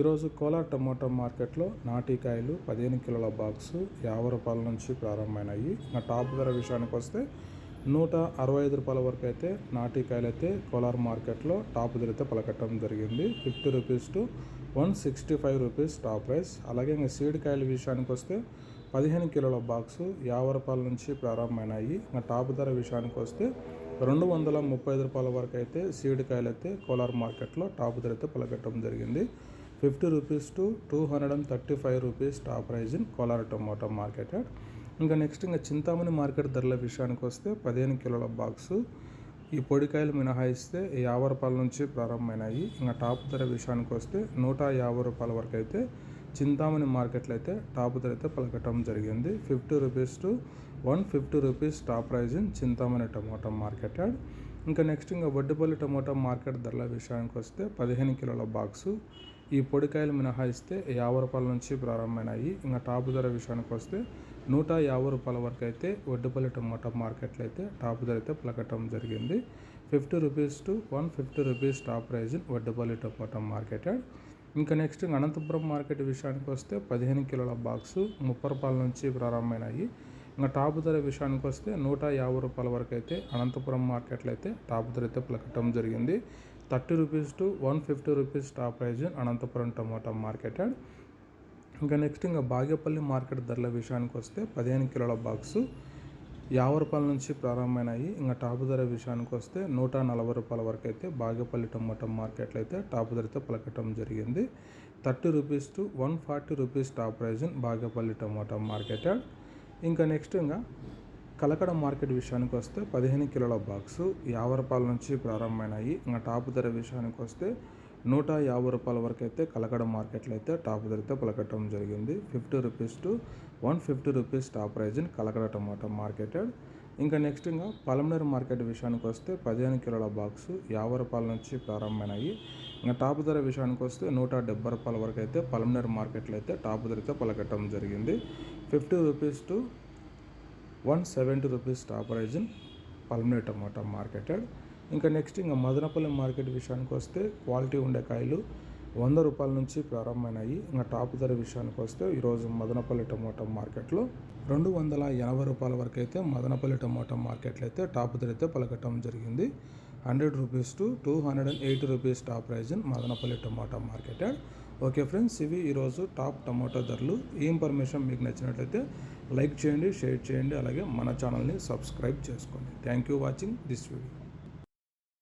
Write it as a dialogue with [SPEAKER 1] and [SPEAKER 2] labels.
[SPEAKER 1] ఈరోజు కోలార్ టమోటా మార్కెట్లో నాటికాయలు పదిహేను కిలోల బాక్సు యాభై రూపాయల నుంచి ప్రారంభమైనాయి. ఇంకా టాప్ ధర విషయానికి వస్తే నూట అరవై ఐదు రూపాయల వరకు అయితే నాటికాయలు అయితే కోలార్ మార్కెట్లో టాప్ ధర అయితే పలకట్టడం జరిగింది. Fifty rupees to one sixty five rupees top price. అలాగే ఇంకా సీడ్ కాయల విషయానికి వస్తే పదిహేను కిలోల బాక్సు యాభై రూపాయల నుంచి ప్రారంభమైనాయి. ఇంకా టాప్ ధర విషయానికి వస్తే రెండు వందల ముప్పై ఐదు రూపాయల వరకు అయితే సీడ్ కాయలు అయితే కోలార్ మార్కెట్లో టాప్ ధర అయితే పలకట్టడం జరిగింది. Fifty rupees to two hundred and thirty five rupees top price in Kolar tomato market ఇంకా నెక్స్ట్ ఇంకా చింతామణి మార్కెట్ ధరల విషయానికి వస్తే పదిహేను కిలోల బాక్సు ఈ పొడికాయలు మినహాయిస్తే యాభై రూపాయల నుంచి ప్రారంభమైనాయి. ఇంకా టాప్ ధర విషయానికి వస్తే నూట యాభై రూపాయల వరకు అయితే చింతామణి మార్కెట్లో అయితే టాప్ ధర అయితే పలకటం జరిగింది. Fifty rupees to one fifty rupees top price in Chintamani tomato market yard. ఇంకా నెక్స్ట్ ఇంకా వడ్డుపల్లి టమాటో మార్కెట్ ధరల విషయానికి వస్తే పదిహేను కిలోల బాక్సు. ఈ పొడికాయలు మినహాయిస్తే యాభై రూపాయల నుంచి ప్రారంభమైనాయి. ఇంకా టాప్ ధర విషయానికి వస్తే నూట యాభై రూపాయల వరకు అయితే వడ్డుపల్లి టమాటా మార్కెట్లో అయితే టాప్ ధర అయితే పలకటం జరిగింది. Fifty rupees to one fifty rupees top price Vaddupalli tomato market. ఇంకా నెక్స్ట్ అనంతపురం మార్కెట్ విషయానికి వస్తే పదిహేను కిలోల బాక్సు ముప్పై రూపాయల నుంచి ప్రారంభమైనాయి. ఇంకా టాప్ ధర విషయానికి వస్తే నూట యాభై రూపాయల వరకు అయితే అనంతపురం మార్కెట్లో అయితే టాప్ ధర అయితే పలకటం జరిగింది. Thirty rupees to one fifty rupees top price Anantapuram tomato market ఇంకా నెక్స్ట్ ఇంకా బాగేపల్లి మార్కెట్ ధరల విషయానికి వస్తే పదిహేను కిలోల బాక్సు యాభై రూపాయల నుంచి ప్రారంభమైనాయి. ఇంకా టాప్ ధర విషయానికి వస్తే నూట నలభై రూపాయల వరకు అయితే బాగేపల్లి టమాటా మార్కెట్లో అయితే టాప్ ధరతో పలకటం జరిగింది. Thirty rupees to one forty rupees top price Bagepalli tomato market ఇంకా నెక్స్ట్ ఇంకా కలకడ మార్కెట్ విషయానికి వస్తే పదిహేను కిలోల బాక్సు యాభై రూపాయల నుంచి ప్రారంభమైనాయి. ఇంకా టాప్ ధర విషయానికి వస్తే నూట యాభై రూపాయల వరకు అయితే కలకడ మార్కెట్లో అయితే టాప్ ధరతో పలకట్టడం జరిగింది. Fifty rupees to one fifty rupees top price in Kalakada tomato market yard ఇంకా నెక్స్ట్ ఇంకా పలమనేరు మార్కెట్ విషయానికి వస్తే పదిహేను కిలోల బాక్సు యాభై రూపాయల నుంచి ప్రారంభమైనాయి. ఇంకా టాప్ ధర విషయానికి వస్తే నూట డెబ్బై రూపాయల వరకు అయితే పలమనేరు మార్కెట్లో అయితే టాప్ ధరతో పలకట్టడం జరిగింది. Fifty rupees to one seventy rupees top price in Palamaner tomato market yard. ఇంకా నెక్స్ట్ ఇంకా మదనపల్లి మార్కెట్ విషయానికి వస్తే క్వాలిటీ ఉండే కాయలు వంద రూపాయల నుంచి ప్రారంభమైనాయి. ఇంకా టాప్ ధర విషయానికి వస్తే ఈరోజు మదనపల్లి టమాటా మార్కెట్లో రెండు వందల ఎనభై రూపాయల వరకు అయితే మదనపల్లి టమోటా మార్కెట్లో అయితే టాప్ ధర అయితే పలకటం జరిగింది. Hundred rupees to two hundred and eighty rupees top price in Madanapalle tomato market. Okay friends ఇవి ఈరోజు టాప్ టమాటో ధరలు. ఈ ఇన్ఫర్మేషన్ మీకు నచ్చినట్లయితే లైక్ చేయండి షేర్ చేయండి అలాగే మన ఛానల్ని సబ్స్క్రైబ్ చేసుకోండి. Thank you watching this video